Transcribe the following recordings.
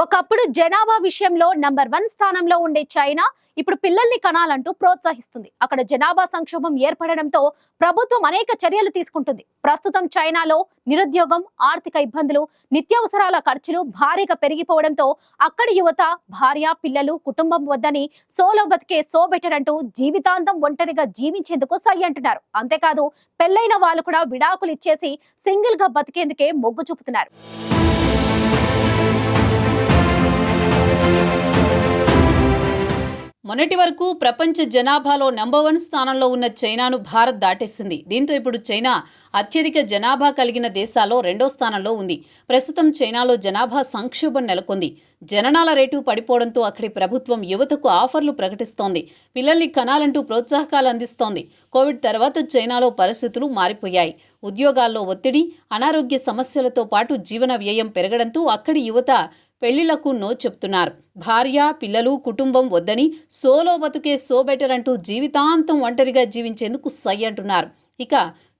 ఒకప్పుడు జనాభా విషయంలో నంబర్ వన్ స్థానంలో ఉండే చైనా ఇప్పుడు పిల్లల్ని కనాలంటూ ప్రోత్సహిస్తుంది. అక్కడ జనాభా సంక్షోభం ఏర్పడడంతో ప్రభుత్వం అనేక చర్యలు తీసుకుంటుంది. ప్రస్తుతం చైనాలో నిరుద్యోగం ఆర్థిక ఇబ్బందులు నిత్యావసరాల ఖర్చులు భారీగా పెరిగిపోవడంతో అక్కడి యువత భార్య పిల్లలు కుటుంబం వద్దని సోలో బతికే సో బెటరంటూ జీవితాంతం ఒంటరిగా జీవించేందుకు సై అంటున్నారు. అంతేకాదు పెళ్ళైన వాళ్ళు కూడా విడాకులు ఇచ్చేసి సింగిల్గా బతికేందుకే మొగ్గు చూపుతున్నారు. మొన్నటి వరకు ప్రపంచ జనాభాలో నంబర్ వన్ స్థానంలో ఉన్న చైనాను భారత్ దాటేసింది. దీంతో ఇప్పుడు చైనా అత్యధిక జనాభా కలిగిన దేశాల్లో రెండో స్థానంలో ఉంది. ప్రస్తుతం చైనాలో జనాభా సంక్షోభం నెలకొంది. జననాల రేటు పడిపోవడంతో అక్కడి ప్రభుత్వం యువతకు ఆఫర్లు ప్రకటిస్తోంది. పిల్లల్ని కనాలంటూ ప్రోత్సాహకాలు అందిస్తోంది. కోవిడ్ తర్వాత చైనాలో పరిస్థితులు మారిపోయాయి. ఉద్యోగాల్లో ఒత్తిడి అనారోగ్య సమస్యలతో పాటు జీవన వ్యయం పెరగడంతో అక్కడి యువత పెళ్ళిళ్ళకు నో చెప్తున్నారు. భార్య పిల్లలు కుటుంబం వద్దని సోలో బతుకే సో బెటర్ అంటూ జీవితాంతం ఒంటరిగా జీవించేందుకు సై అంటున్నారు. ఇక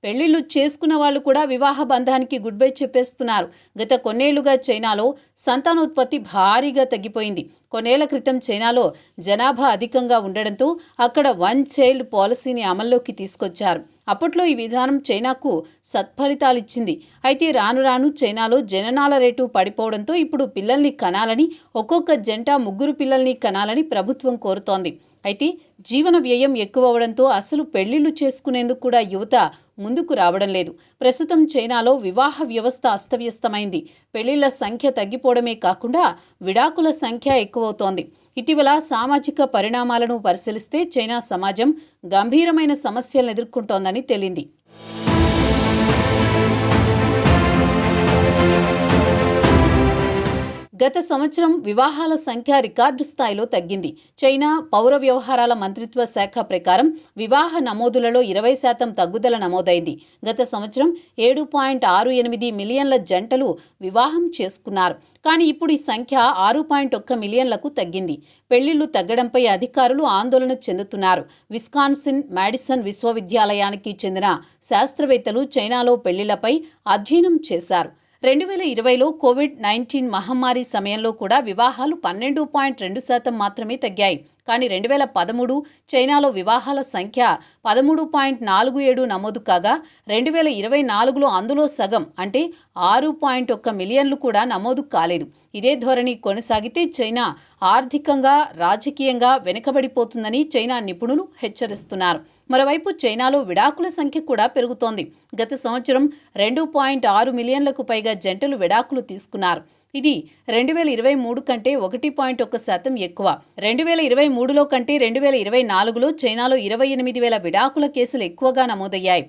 పెళ్ళిళ్ళు చేసుకున్న వాళ్ళు కూడా వివాహ బంధానికి గుడ్ బై చెప్పేస్తున్నారు. గత కొన్నేళ్ళుగా చైనాలో సంతానోత్పత్తి భారీగా తగ్గిపోయింది. కొన్నేళ్ళ క్రితం చైనాలో జనాభా అధికంగా ఉండడంతో అక్కడ వన్ చైల్డ్ పాలసీని అమల్లోకి తీసుకొచ్చారు. అప్పట్లో ఈ విధానం చైనాకు సత్ఫలితాలిచ్చింది అయితే రాను రాను చైనాలో జననాల రేటు పడిపోవడంతో ఇప్పుడు పిల్లల్ని కనాలని ఒక్కొక్క జంట ముగ్గురు పిల్లల్ని కనాలని ప్రభుత్వం కోరుతోంది. అయితే జీవన వ్యయం ఎక్కువ అవడంతో అసలు పెళ్ళిళ్ళు చేసుకునేందుకు కూడా యువత ముందుకు రావడం లేదు. ప్రస్తుతం చైనాలో వివాహ వ్యవస్థ అస్తవ్యస్తమైంది. పెళ్ళిళ్ళ సంఖ్య తగ్గిపోవడమే కాకుండా విడాకుల సంఖ్య ఎక్కువవుతోంది. ఇటీవల సామాజిక పరిణామాలను పరిశీలిస్తే చైనా సమాజం గంభీరమైన సమస్యలను ఎదుర్కొంటోందని తేలింది. గత సంవత్సరం వివాహాల సంఖ్య రికార్డు స్థాయిలో తగ్గింది. చైనా పౌర వ్యవహారాల మంత్రిత్వ శాఖ ప్రకారం వివాహ నమోదులలో ఇరవై శాతం తగ్గుదల నమోదైంది. గత సంవత్సరం ఏడు పాయింట్ ఆరు ఎనిమిది మిలియన్ల జంటలు వివాహం చేసుకున్నారు. కానీ ఇప్పుడు ఈ సంఖ్య ఆరు పాయింట్ ఒక్క మిలియన్లకు తగ్గింది. పెళ్ళిళ్ళు తగ్గడంపై అధికారులు ఆందోళన చెందుతున్నారు. విస్కాన్సిన్ మాడిసన్ విశ్వవిద్యాలయానికి చెందిన శాస్త్రవేత్తలు చైనాలో పెళ్ళిళ్ళపై అధ్యయనం చేశారు. రెండు వేల ఇరవైలో కోవిడ్ నైన్టీన్ మహమ్మారి సమయంలో కూడా వివాహాలు పన్నెండు పాయింట్ రెండు శాతం మాత్రమే తగ్గాయి. కానీ రెండు వేల పదమూడు చైనాలో వివాహాల సంఖ్య పదమూడు పాయింట్ నాలుగు ఏడు నమోదు కాగా రెండు వేల ఇరవై నాలుగులో అందులో సగం అంటే ఆరు పాయింట్ ఒక్క మిలియన్లు కూడా నమోదు కాలేదు. ఇదే ధోరణి కొనసాగితే చైనా ఆర్థికంగా రాజకీయంగా వెనుకబడిపోతుందని చైనా నిపుణులు హెచ్చరిస్తున్నారు. మరోవైపు చైనాలో విడాకుల సంఖ్య కూడా పెరుగుతోంది. గత సంవత్సరం రెండు పాయింట్ ఆరు మిలియన్లకు పైగా జంటలు విడాకులు తీసుకున్నారు. ఇది రెండు వేల ఇరవై మూడు కంటే ఒకటి పాయింట్ ఒక్క శాతం ఎక్కువ. రెండు వేల ఇరవై మూడులో కంటే రెండు వేల ఇరవై నాలుగులో చైనాలో ఇరవై ఎనిమిది వేల విడాకుల కేసులు ఎక్కువగా నమోదయ్యాయి.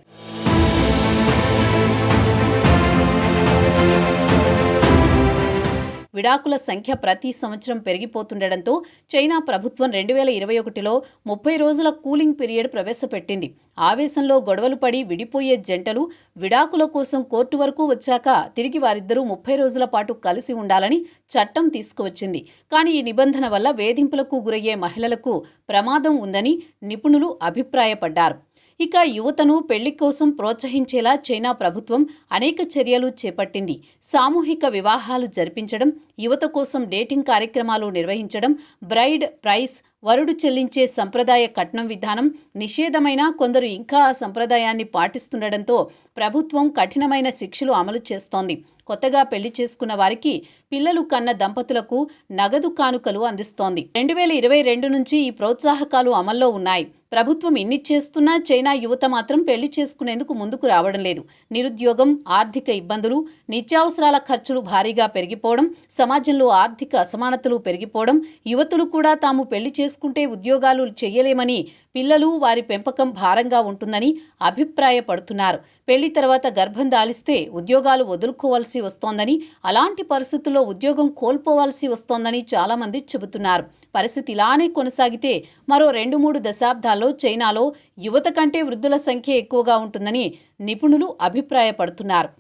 విడాకుల సంఖ్య ప్రతి సంవత్సరం పెరిగిపోతుండటంతో చైనా ప్రభుత్వం రెండు వేల ఇరవై ఒకటిలో ముప్పై రోజుల కూలింగ్ పీరియడ్ ప్రవేశపెట్టింది. ఆవేశంలో గొడవలు పడి విడిపోయే జంటలు విడాకుల కోసం కోర్టు వరకు వచ్చాక తిరిగి వారిద్దరూ ముప్పై రోజుల పాటు కలిసి ఉండాలని చట్టం తీసుకువచ్చింది. కానీ ఈ నిబంధన వల్ల వేధింపులకు గురయ్యే మహిళలకు ప్రమాదం ఉందని నిపుణులు అభిప్రాయపడ్డారు. ఇక యువతను పెళ్ళి కోసం ప్రోత్సహించేలా చైనా ప్రభుత్వం అనేక చర్యలు చేపట్టింది. సామూహిక వివాహాలు జరిపించడం యువత కోసం డేటింగ్ కార్యక్రమాలు నిర్వహించడం బ్రైడ్ ప్రైస్ వరుడు చెల్లించే సంప్రదాయ కట్నం విధానం నిషేధమైన కొందరు ఇంకా ఆ సంప్రదాయాన్ని పాటిస్తుండటంతో ప్రభుత్వం కఠినమైన శిక్షలు అమలు చేస్తోంది. కొత్తగా పెళ్ళి చేసుకున్న వారికి పిల్లలు కన్న దంపతులకు నగదు కానుకలు అందిస్తోంది. రెండు వేల ఇరవై రెండు నుంచి ఈ ప్రోత్సాహకాలు అమల్లో ఉన్నాయి. ప్రభుత్వం ఇన్ని చేస్తున్నా చైనా యువత మాత్రం పెళ్ళి చేసుకునేందుకు ముందుకు రావడం లేదు. నిరుద్యోగం ఆర్థిక ఇబ్బందులు నిత్యావసరాల ఖర్చులు భారీగా పెరిగిపోవడం సమాజంలో ఆర్థిక అసమానతలు పెరిగిపోవడం యువతులు కూడా తాము పెళ్ళి చేసు చేసుకుంటే ఉద్యోగాలు చేయలేమని పిల్లలు వారి పెంపకం భారంగా ఉంటుందని అభిప్రాయపడుతున్నారు. పెళ్ళి తర్వాత గర్భం దాలిస్తే ఉద్యోగాలు వదులుకోవాల్సి వస్తోందని అలాంటి పరిస్థితుల్లో ఉద్యోగం కోల్పోవాల్సి వస్తోందని చాలామంది చెబుతున్నారు. పరిస్థితి ఇలానే కొనసాగితే మరో రెండు మూడు దశాబ్దాల్లో చైనాలో యువత కంటే వృద్ధుల సంఖ్య ఎక్కువగా ఉంటుందని నిపుణులు అభిప్రాయపడుతున్నారు.